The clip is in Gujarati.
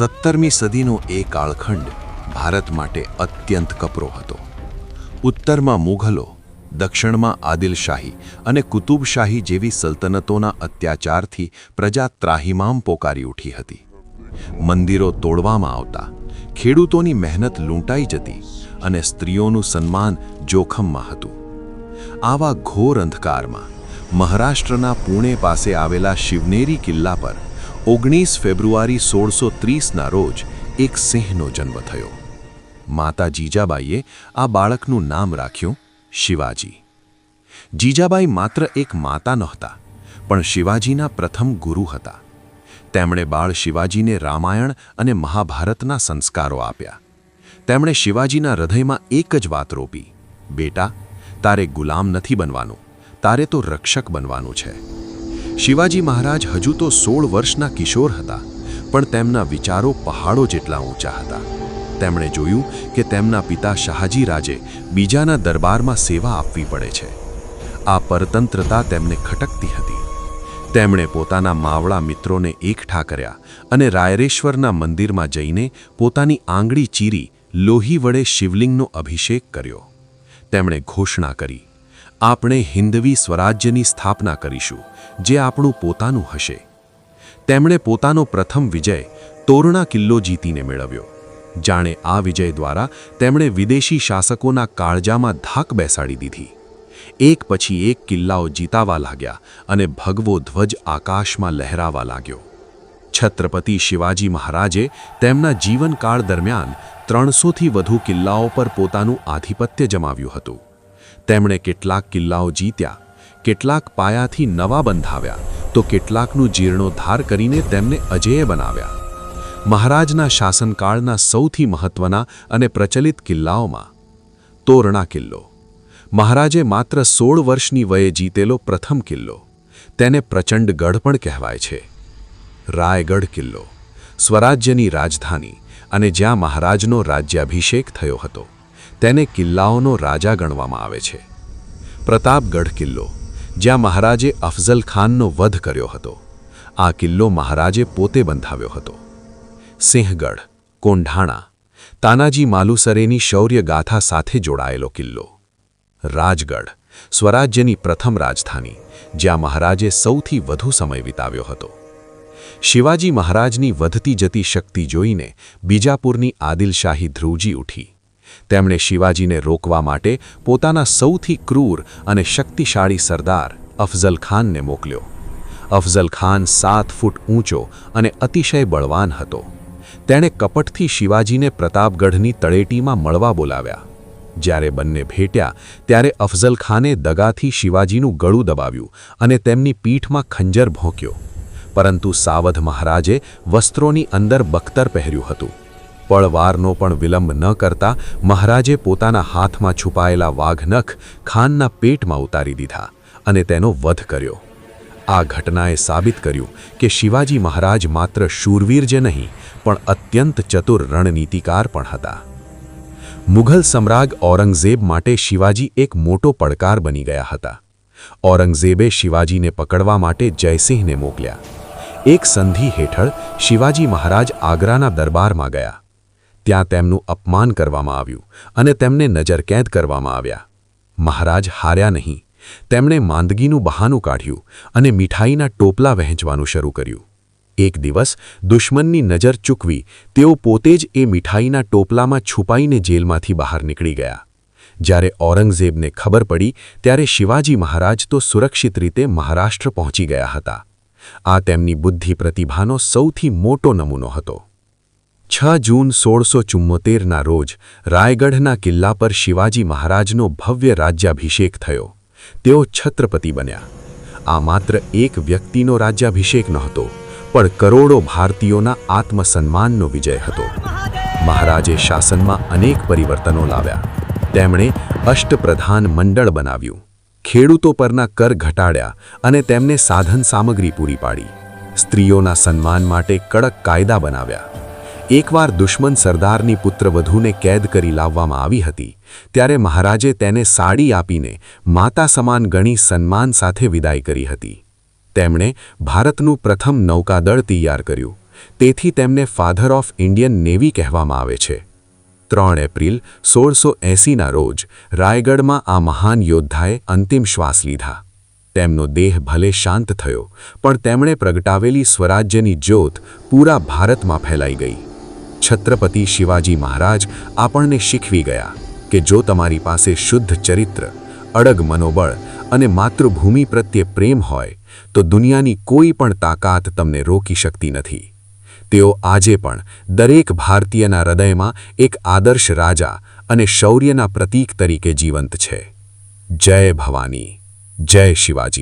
સત્તરમી સદીનો એ કાળખંડ ભારત માટે અત્યંત કપરો હતો. ઉત્તરમાં મુઘલો, દક્ષિણમાં આદિલશાહી અને કુતુબશાહી જેવી સલ્તનતોના અત્યાચારથી પ્રજા ત્રાહિમામ પોકારી ઉઠી હતી. મંદિરો તોડવામાં આવતા, ખેડૂતોની મહેનત લૂંટાઈ જતી અને સ્ત્રીઓનું સન્માન જોખમમાં હતું. આવા ઘોર અંધકારમાં મહારાષ્ટ્રના પુણે પાસે આવેલા શિવનેરી કિલ્લા પર ઓગણીસ ફેબ્રુઆરી સોળસો ત્રીસના રોજ એક સિંહનો જન્મ થયો. માતા જીજાબાઈએ આ બાળકનું નામ રાખ્યું શિવાજી. જીજાબાઈ માત્ર એક માતા નહોતા, પણ શિવાજીના પ્રથમ ગુરુ હતા. તેમણે બાળ શિવાજીને રામાયણ અને મહાભારતના સંસ્કારો આપ્યા. તેમણે શિવાજીના હૃદયમાં એક જ વાત રોપી, બેટા, તારે ગુલામ નથી બનવાનું, તારે તો રક્ષક બનવાનું છે. શિવાજી મહારાજ હજુ તો સોળ વર્ષના કિશોર હતા, પણ તેમના વિચારો પહાડો જેટલા ઊંચા હતા. તેમણે જોયું કે તેમના પિતા શાહજી રાજે બીજાના દરબારમાં સેવા આપવી પડે છે. આ પરતંત્રતા તેમને ખટકતી હતી. તેમણે પોતાના માવળા મિત્રોને એકઠા કર્યા અને રાયરેશ્વરના મંદિરમાં જઈને પોતાની આંગળી ચીરી લોહી વડે શિવલિંગનો અભિષેક કર્યો. તેમણે ઘોષણા કરી આપણે હિન્દવી સ્વરાજ્યની સ્થાપના કરીશું, જે આપણું પોતાનું હશે. તેમણે પોતાનો પ્રથમ વિજય તોરણા કિલ્લો જીતીને મેળવ્યો. જાણે આ વિજય દ્વારા તેમણે વિદેશી શાસકોના કાળજામાં ધાક બેસાડી દીધી. એક પછી એક કિલ્લાઓ જીતાવા લાગ્યા અને ભગવો ધ્વજ આકાશમાં લહેરાવા લાગ્યો. છત્રપતિ શિવાજી મહારાજે તેમના જીવનકાળ દરમિયાન ત્રણસોથી વધુ કિલ્લાઓ પર પોતાનું આધિપત્ય જમાવ્યું હતું. તેમણે કેટલાક કિલ્લાઓ જીત્યા, કેટલાક પાયાથી નવા બંધાવ્યા, તો કેટલાકનું જીર્ણોદ્ધાર કરીને તેમને અજેય બનાવ્યા. મહારાજના શાસનકાળના સૌથી મહત્વના અને પ્રચલિત કિલ્લાઓમાં તોરણા કિલ્લો. મહારાજે માત્ર સોળ વર્ષની વયે જીતેલો પ્રથમ કિલ્લો. તેને પ્રચંડ ગઢ પણ કહેવાય છે. રાયગઢ કિલ્લો. સ્વરાજ્યની રાજધાની અને જ્યાં મહારાજનો રાજ્યાભિષેક થયો હતો. તેને કિલ્લાઓનો રાજા ગણવામાં આવે છે. પ્રતાપગઢ કિલ્લો, જ્યાં મહારાજે અફઝલ ખાનનો વધ કર્યો હતો. આ કિલ્લો મહારાજે પોતે બંધાવ્યો હતો. સિંહગઢ, કોંઢાણા, તાનાજી માલુસરેની શૌર્યગાથા સાથે જોડાયેલો કિલ્લો. રાજગઢ, સ્વરાજ્યની પ્રથમ રાજધાની, જ્યાં મહારાજે સૌથી વધુ સમય વિતાવ્યો હતો. શિવાજી મહારાજની વધતી જતી શક્તિ જોઈને બીજાપુરની આદિલશાહી ધ્રુવજી ઉઠી. તેમણે શિવાજીને રોકવા માટે પોતાના સૌથી ક્રૂર અને શક્તિશાળી સરદાર અફઝલ ખાનને મોકલ્યો. અફઝલ ખાન સાત ફૂટ ઊંચો અને અતિશય બળવાન હતો. તેણે કપટથી શિવાજીને પ્રતાપગઢની તળેટીમાં મળવા બોલાવ્યા. જ્યારે બંને ભેટ્યા, ત્યારે અફઝલ ખાને દગાથી શિવાજીનું ગળું દબાવ્યું અને તેમની પીઠમાં ખંજર ભોંક્યો. પરંતુ સાવધ મહારાજે વસ્ત્રોની અંદર બખ્તર પહેર્યું હતું. પળવારનો પણ વિલંબ ન કરતા મહારાજે પોતાના હાથમાં છુપાયેલા વાઘનખ ખાનના પેટમાં ઉતારી દીધા અને તેનો વધ કર્યો. આ ઘટનાએ સાબિત કર્યું કે શિવાજી મહારાજ માત્ર શૂરવીર જ નહીં, પણ અત્યંત ચતુર રણનીતિકાર પણ હતા. મુઘલ સમ્રાગ ઔરંગઝેબ માટે શિવાજી એક મોટો પડકાર બની ગયા હતા. ઔરંગઝેબે શિવાજીને પકડવા માટે જયસિંહને મોકલ્યા. એક સંધિ હેઠળ શિવાજી મહારાજ આગ્રાના દરબારમાં ગયા. ત્યાં તેમનું અપમાન કરવામાં આવ્યું અને તેમને નજરકેદ કરવામાં આવ્યા. મહારાજ હાર્યા નહીં. તેમણે માંદગીનું બહાનું કાઢ્યું અને મીઠાઈના ટોપલા વહેંચવાનું શરૂ કર્યું. એક દિવસ દુશ્મનની નજર ચૂકવી તેઓ પોતે જ એ મીઠાઈના ટોપલામાં છુપાઈને જેલમાંથી બહાર નીકળી ગયા. જ્યારે ઔરંગઝેબને ખબર પડી ત્યારે શિવાજી મહારાજ તો સુરક્ષિત રીતે મહારાષ્ટ્ર પહોંચી ગયા હતા. આ તેમની બુદ્ધિ પ્રતિભાનો સૌથી મોટો નમૂનો હતો. છ જૂન સોળસો ચુમ્મોતેરના રોજ રાયગઢના કિલ્લા પર શિવાજી મહારાજનો ભવ્ય રાજ્યાભિષેક થયો. તેઓ છત્રપતિ બન્યા. આ માત્ર એક વ્યક્તિનો રાજ્યાભિષેક નહોતો, પણ કરોડો ભારતીયોના આત્મસન્માનનો વિજય હતો. મહારાજે શાસનમાં અનેક પરિવર્તનો લાવ્યા. તેમણે અષ્ટપ્રધાન મંડળ બનાવ્યું. ખેડૂતો પરના કર ઘટાડ્યા અને તેમને સાધન સામગ્રી પૂરી પાડી. સ્ત્રીઓના સન્માન માટે કડક કાયદા બનાવ્યા. એકવાર દુશ્મન સરદારની પુત્રવધૂને કેદ કરી લાવવામાં આવી હતી, ત્યારે મહારાજે તેને સાડી આપીને માતા સમાન ગણી સન્માન સાથે વિદાય કરી હતી. તેમણે ભારતનું પ્રથમ નૌકાદળ તૈયાર કર્યું. તેથી તેમને ફાધર ઓફ ઇન્ડિયન નેવી કહેવામાં આવે છે. ત્રણ એપ્રિલ સોળસો એંસીના રોજ રાયગઢમાં આ મહાન યોદ્ધાએ અંતિમ શ્વાસ લીધા. તેમનો દેહ ભલે શાંત થયો, પણ તેમણે પ્રગટાવેલી સ્વરાજ્યની જ્યોત પૂરા ભારતમાં ફેલાઈ ગઈ. છત્રપતિ શિવાજી મહારાજ આપણને શીખવી ગયા કે જો તમારી પાસે શુદ્ધ ચરિત્ર, અડગ મનોબળ અને માતૃભૂમિ પ્રત્યે પ્રેમ હોય, તો દુનિયાની કોઈ પણ તાકાત તમને રોકી શકતી નથી. તેઓ આજે પણ દરેક ભારતીયના હૃદયમાં એક આદર્શ રાજા અને શૌર્યના પ્રતીક તરીકે જીવંત છે. જય ભવાની. જય શિવાજી.